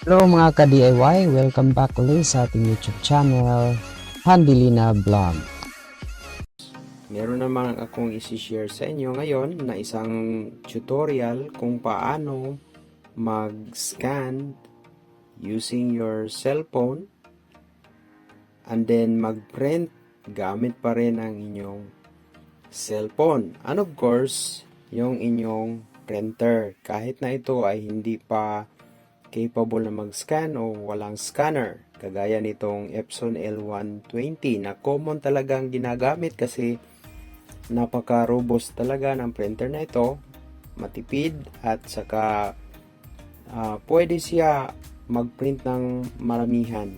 Hello mga ka-DIY, welcome back ulit sa ating YouTube channel, Handilina Vlog. Meron naman akong isi-share sa inyo ngayon na isang tutorial kung paano mag-scan using your cellphone and then mag-print gamit pa rin ang inyong cellphone. And of course, yung inyong printer. Kahit na ito ay hindi pa capable na mag-scan o walang scanner. Kagaya nitong Epson L120 na common talagang ginagamit kasi napaka-robust talaga ng printer na ito. Matipid at saka ah, pwede siya mag-print ng maramihan.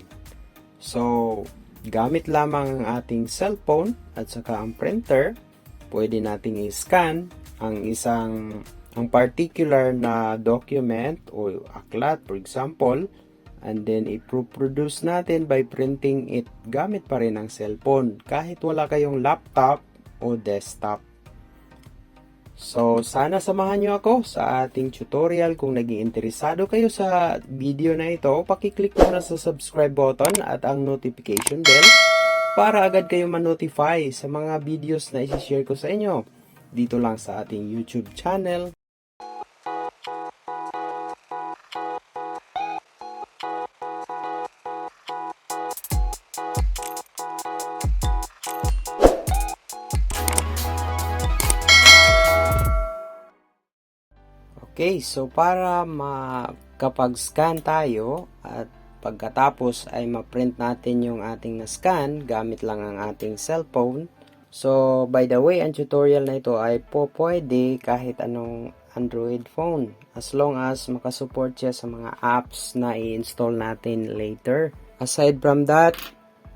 So, gamit lamang ang ating cellphone at saka ang printer, pwede nating i-scan ang isang ang particular na document o aklat for example and then i-produce natin by printing it gamit pa rin ang cellphone kahit wala kayong laptop o desktop. So, sana samahan nyo ako sa ating tutorial. Kung naging interesado kayo sa video na ito, pakiclick mo na sa subscribe button at ang notification bell para agad kayo ma-notify sa mga videos na isi-share ko sa inyo dito lang sa ating YouTube channel. Okay, so para makapag-scan tayo at pagkatapos ay ma-print natin yung ating na-scan gamit lang ang ating cellphone. So, by the way, ang tutorial na ito ay po pwede kahit anong Android phone as long as makasupport siya sa mga apps na i-install natin later. Aside from that,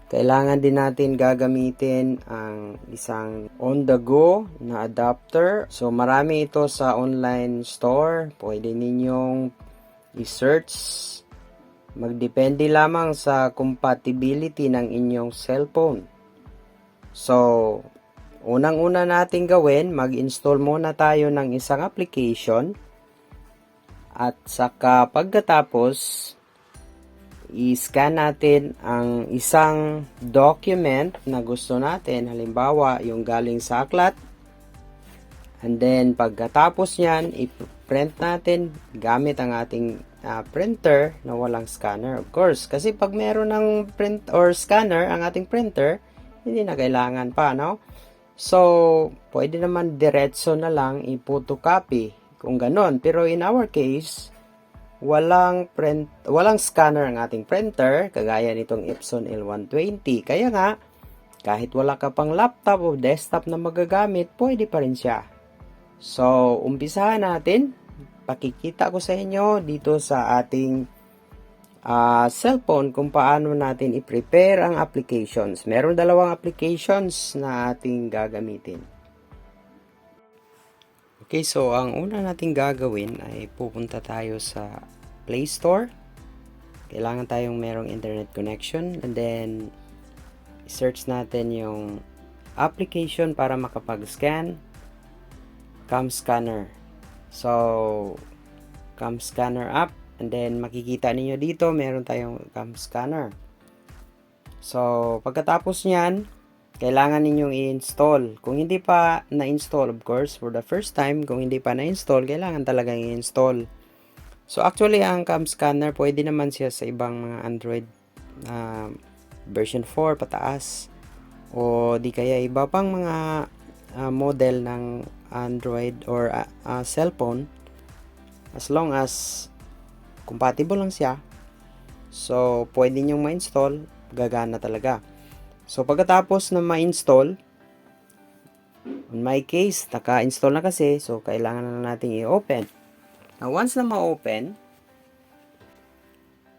kailangan din natin gagamitin ang isang on-the-go na adapter. So, marami ito sa online store. Pwede ninyong i-search. Magdepende lamang sa compatibility ng inyong cellphone. So, unang-una natin gawin, mag-install muna tayo ng isang application. At saka pagkatapos, i-scan natin ang isang document na gusto natin. Halimbawa, yung galing sa aklat. And then, pagkatapos niyan, i-print natin gamit ang ating ah, printer na walang scanner. Of course, kasi pag meron ng print or scanner ang ating printer, hindi na kailangan pa, no? So, pwede naman diretso na lang i-photocopy kung ganon. Pero in our case, walang print walang scanner ang ating printer kagaya nitong Epson L120 kaya nga kahit wala ka pang laptop o desktop na magagamit pwede pa rin siya. So umpisahan natin. Pakikita ko sa inyo dito sa ating ah, cellphone kung paano natin i-prepare ang applications. Meron dalawang applications na ating gagamitin Okay, so ang una nating gagawin ay pupunta tayo sa Play Store. Kailangan tayong merong internet connection and then search natin yung application para makapag-scan Cam Scanner. So, Cam Scanner app and then makikita ninyo dito meron tayong Cam Scanner. So, pagkatapos niyan, kailangan ninyong i-install. Kung hindi pa na-install, of course, for the first time, kung hindi pa na-install, kailangan talagang i-install. So, actually, ang cam scanner, pwede naman siya sa ibang mga Android ah, version 4 pataas. O di kaya iba pang mga ah, model ng Android or ah, ah, cellphone. As long as compatible lang siya. So, pwede nyong ma-install, gagana talaga. So, pagkatapos na ma-install, in my case, naka-install na kasi, so kailangan na natin i-open. Now, once na ma-open,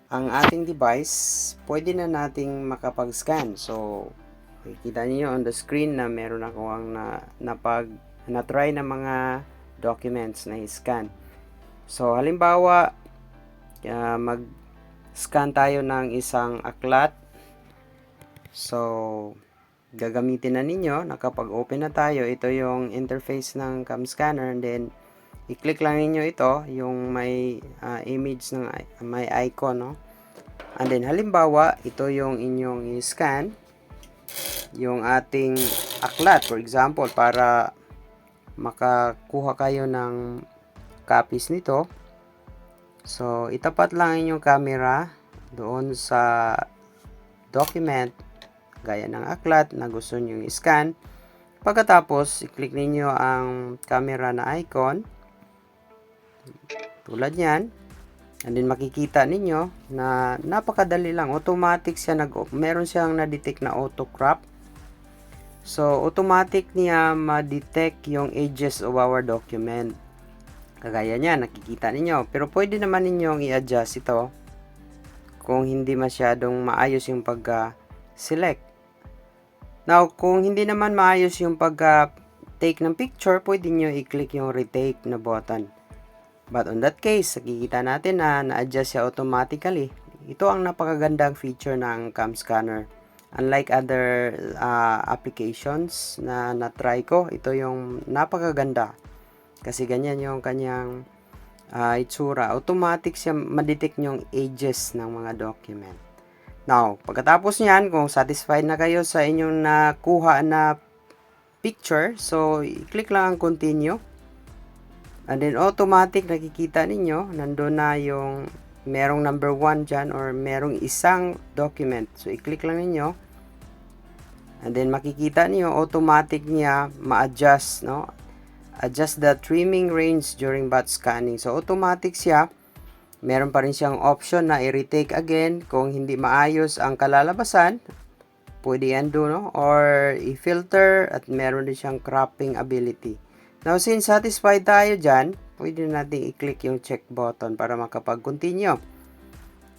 ang ating device, pwede na nating makapag-scan. So, makikita niyo on the screen na meron ako ang na, napag, na-try na mga documents na i-scan. So, halimbawa, ah, mag-scan tayo ng isang aklat So, gagamitin na ninyo na kapag open na tayo, ito yung interface ng cam scanner and then i-click lang ninyo ito, yung may ah, image ng may icon, no? And then, halimbawa, ito yung inyong i-scan, yung ating aklat, for example, para makakuha kayo ng copies nito. So, itapat lang inyong camera doon sa document, gaya ng aklat na gusto nyo i-scan. Pagkatapos, i-click ninyo ang camera na icon. Tulad yan. And then makikita ninyo na napakadali lang. Automatic siya nag meron siyang na-detect na auto crop. So automatic niya ma-detect yung edges of our document. Kagaya niya, nakikita ninyo. Pero pwede naman ninyong i-adjust ito kung hindi masyadong maayos yung pagka-select. Now, kung hindi naman maayos yung pagka-take ng picture, pwede nyo i-click yung retake na button. But on that case, nakikita natin na na-adjust siya automatically. Ito ang napakagandang feature ng cam scanner. Unlike other uh, applications na na-try ko, ito yung napakaganda. Kasi ganyan yung kanyang uh, itsura. Automatic siya madetect yung edges ng mga document. Now, pagkatapos niyan, kung satisfied na kayo sa inyong nakuha na picture, so i-click lang ang continue. And then automatic nakikita ninyo, nandun na yung merong number 1 dyan or merong isang document. So i-click lang ninyo. And then makikita niyo automatic niya ma-adjust, no? Adjust the trimming range during batch scanning. So automatic siya. Meron pa rin siyang option na i-retake again kung hindi maayos ang kalalabasan. Pwede undo, no? Or i-filter at meron din siyang cropping ability. Now, since satisfied tayo dyan, pwede natin i-click yung check button para makapag-continue.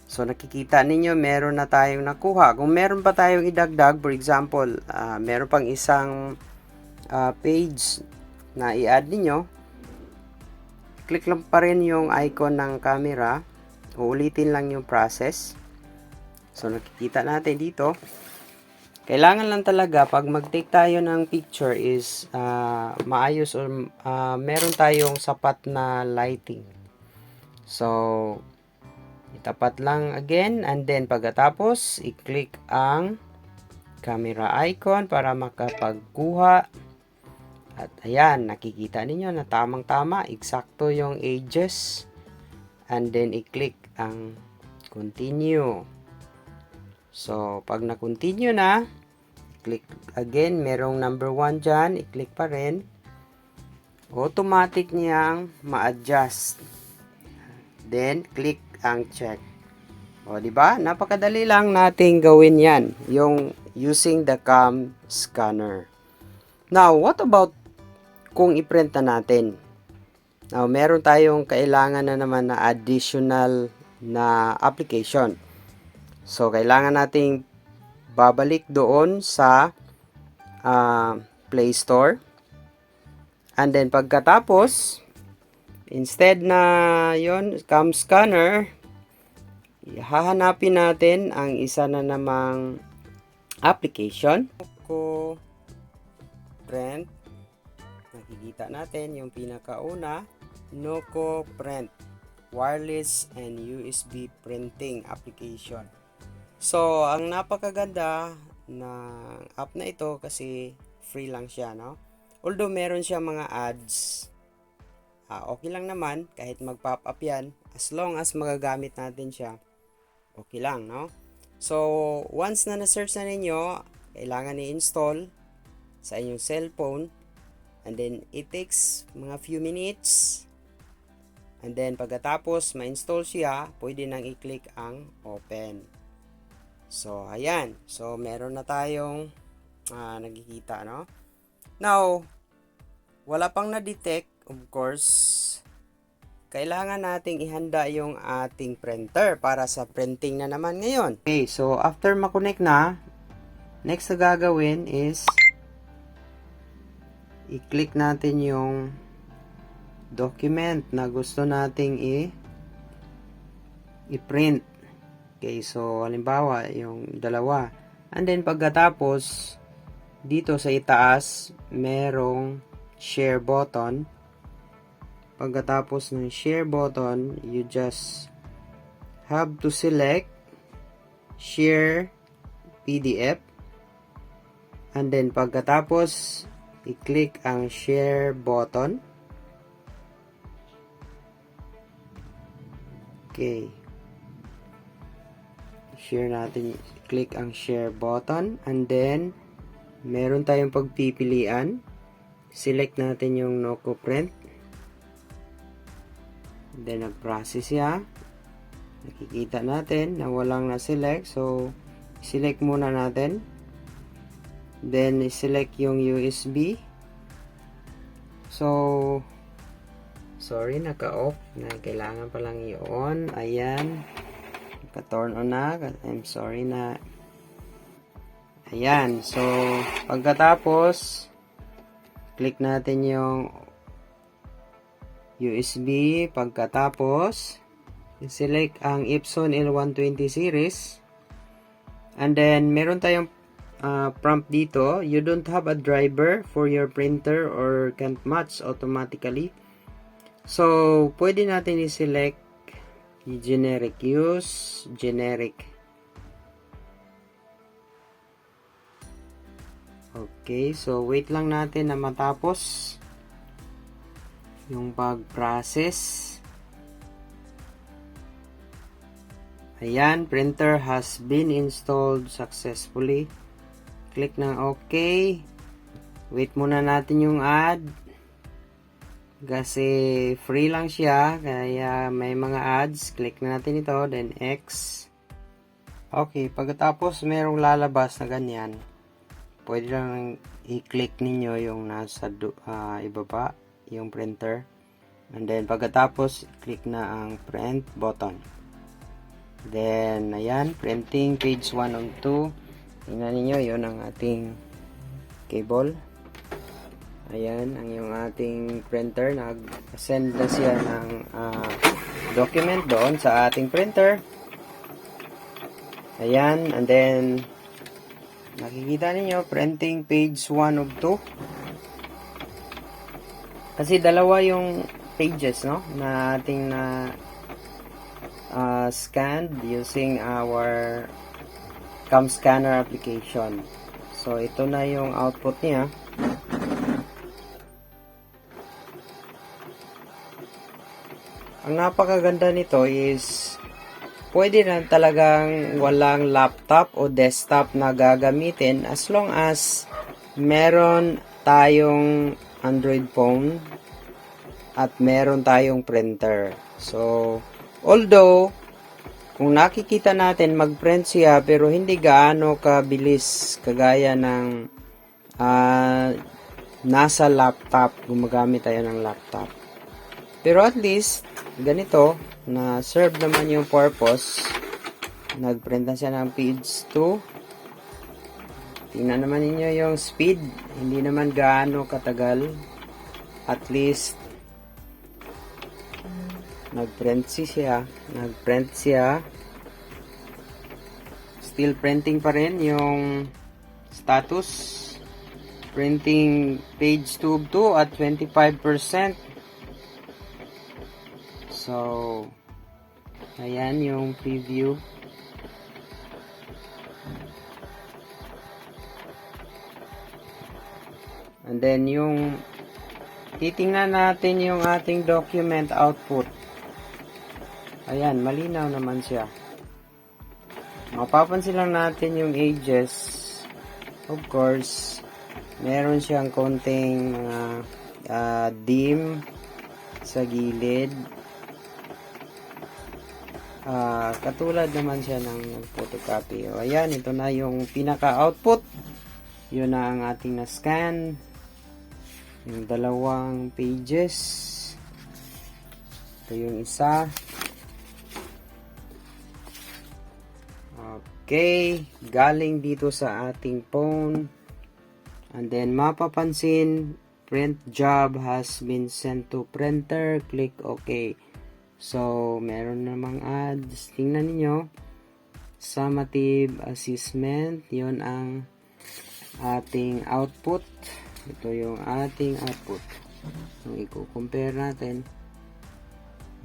So, nakikita ninyo, meron na tayong nakuha. Kung meron pa tayong idagdag, for example, ah, meron pang isang ah, page na i-add ninyo, click lang pa rin yung icon ng camera. Uulitin lang yung process. So, nakikita natin dito. Kailangan lang talaga pag mag-take tayo ng picture is ah, maayos or ah, meron tayong sapat na lighting. So, itapat lang again and then pagkatapos i-click ang camera icon para makapagkuha. At ayan, nakikita ninyo na tamang-tama, eksakto yung edges. And then i-click ang continue. So, pag na-continue na, click again, merong number 1 dyan, i-click pa rin. Automatic niyang ma-adjust. Then, click ang check. O, di ba? Napakadali lang nating gawin yan, yung using the cam scanner. Now, what about kung i-print na natin? Now, meron tayong kailangan na naman na additional na application. So, kailangan nating babalik doon sa ah, Play Store. And then, pagkatapos, instead na yon cam scanner, hahanapin natin ang isa na namang application. Ko print. Nakikita natin yung pinakauna, Noco Print wireless and USB printing application. So, ang napakaganda na app na ito kasi free lang siya, no? Although meron siya mga ads, ah, okay lang naman kahit mag-pop up yan as long as magagamit natin siya. Okay lang, no? So, once na na-search na ninyo, kailangan i-install sa inyong cellphone and then it takes mga few minutes And then pagkatapos ma-install siya, pwede nang i-click ang open. So ayan. So meron na tayong ah, nagkikita, no? Now, wala pang na-detect, of course. Kailangan nating ihanda yung ating printer para sa printing na naman ngayon. Okay, so after makonect na, next na gagawin is i-click natin yung document na gusto nating i i-print. Okay, so halimbawa yung dalawa. And then pagkatapos dito sa itaas merong share button. pagkatapos ng share button, you just have to select share PDF. And then pagkatapos, i-click ang share button. Okay. Share natin, click ang share button and then meron tayong pagpipilian. Select natin yung Noco print. Then nag-process siya. Nakikita natin na walang na-select. So, select muna natin. Then, select yung USB. So, sorry, naka-off. Na kailangan palang i-on. Ayan. Naka-turn on na. I'm sorry na. Ayan. So, pagkatapos, click natin yung USB. Pagkatapos, select ang Epson L120 series. And then, meron tayong uh, prompt dito. You don't have a driver for your printer or can't match automatically. So, pwede natin i-select generic use, generic. Okay, so wait lang natin na matapos yung pag-process. Ayan, printer has been installed successfully. Click ng OK. Wait muna natin yung ad. Kasi free lang siya, kaya may mga ads. Click na natin ito, then X. Okay, pagkatapos merong lalabas na ganyan, pwede lang i-click ninyo yung nasa ah, ibaba, yung printer. And then pagkatapos, click na ang print button. Then, ayan, printing page 1 on 2. Tingnan ninyo, yun ang ating cable. Ayan, ang yung ating printer. Nag-send na siya ng ah, document doon sa ating printer. Ayan, and then, nakikita ninyo, printing page 1 of 2. Kasi dalawa yung pages, no, na ating na uh, scanned using our cam scanner application. So, ito na yung output niya. Ang napakaganda nito is pwede na talagang walang laptop o desktop na gagamitin as long as meron tayong Android phone at meron tayong printer. So, although kung nakikita natin mag-print siya pero hindi gaano kabilis kagaya ng ah, nasa laptop, gumagamit tayo ng laptop. Pero at least, ganito, na serve naman yung purpose. Nag-print na siya ng page 2. Tingnan naman ninyo yung speed. Hindi naman gaano katagal. At least, nag-print siya. Nag-print siya. Still printing pa rin yung status. Printing page 2 of 2 at 25%. So, ayan yung preview. And then yung titingnan natin yung ating document output. Ayan, malinaw naman siya. Mapapansin lang natin yung ages. Of course, meron siyang konting mga ah, dim sa gilid. Ah, katulad naman siya ng photocopy. O, ayan, ito na yung pinaka-output. Yun na ang ating na-scan. Yung dalawang pages. Ito yung isa. Okay, galing dito sa ating phone. And then mapapansin, print job has been sent to printer. Click OK. So, meron namang ads. Tingnan ninyo. Summative assessment. Yun ang ating output. Ito yung ating output. Kung i-compare natin,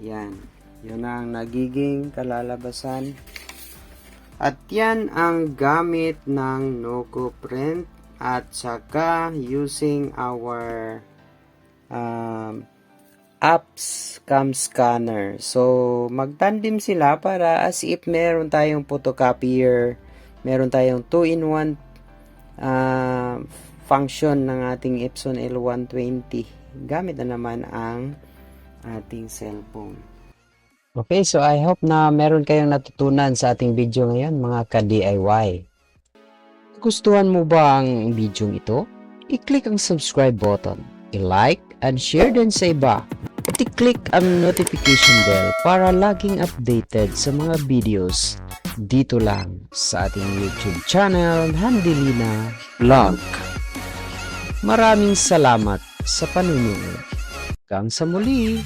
Yan. Yun ang nagiging kalalabasan. At yan ang gamit ng Noco print at saka using our um, apps cam scanner. So, magtandem sila para as if meron tayong photocopier, meron tayong 2-in-1 ah, function ng ating Epson L120. Gamit na naman ang ating cellphone. Okay, so I hope na meron kayong natutunan sa ating video ngayon mga ka-DIY. Gustuhan mo ba ang video ito? I-click ang subscribe button, i-like and share din sa iba. At i-click ang notification bell para laging updated sa mga videos dito lang sa ating YouTube channel Handilina Vlog. Maraming salamat sa panunood. Hanggang sa muli!